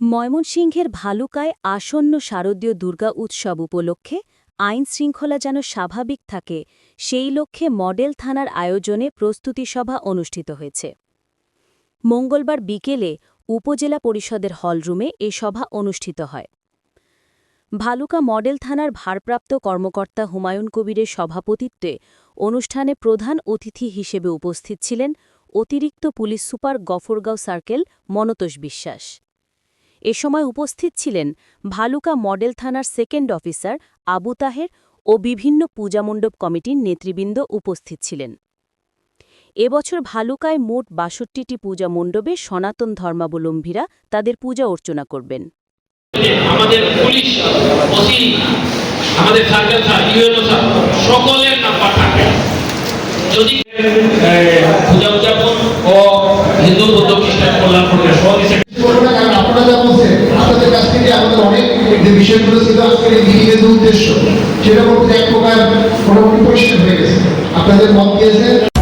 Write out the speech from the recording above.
ময়মনসিংহের ভালুকায় আসন্ন শারদীয় দুর্গা উৎসব উপলক্ষে আইন শৃঙ্খলা যেন স্বাভাবিক থাকে, সেই লক্ষ্যে মডেল থানার আয়োজনে প্রস্তুতি সভা অনুষ্ঠিত হয়েছে। মঙ্গলবার বিকেলে উপজেলা পরিষদের হলরুমে এ সভা অনুষ্ঠিত হয়। ভালুকা মডেল থানার ভারপ্রাপ্ত কর্মকর্তা হুমায়ুন কবিরের সভাপতিত্বে অনুষ্ঠানে প্রধান অতিথি হিসেবে উপস্থিত ছিলেন অতিরিক্ত police super Gafargaon circle Montosh Biswas. এ সময় উপস্থিত ছিলেন ভালুকা মডেল থানার সেকেন্ড অফিসার আবু তাহের ও বিভিন্ন পূজামণ্ডপ কমিটির নেতৃবৃন্দ উপস্থিত ছিলেন। এবছর ভালুকায় মোট বাষট্টিটি পূজা মণ্ডপে সনাতন ধর্মাবলম্বীরা তাদের পূজা অর্চনা করবেন। আমাদের পুলিশ, ওসি, আমাদের স্যার ইউএনও স্যার সকলের যদি পূজা উদযাপন ও হিন্দু বৌদ্ধ খ্রিস্টান কল্যাণ বিষয়গুলো ছিল আজকের এই উদ্দেশ্য। সেটা বলতে এক প্রকার মোটামুটি পরিষ্কার হয়ে গেছে। আপনাদের মত দিয়েছেন?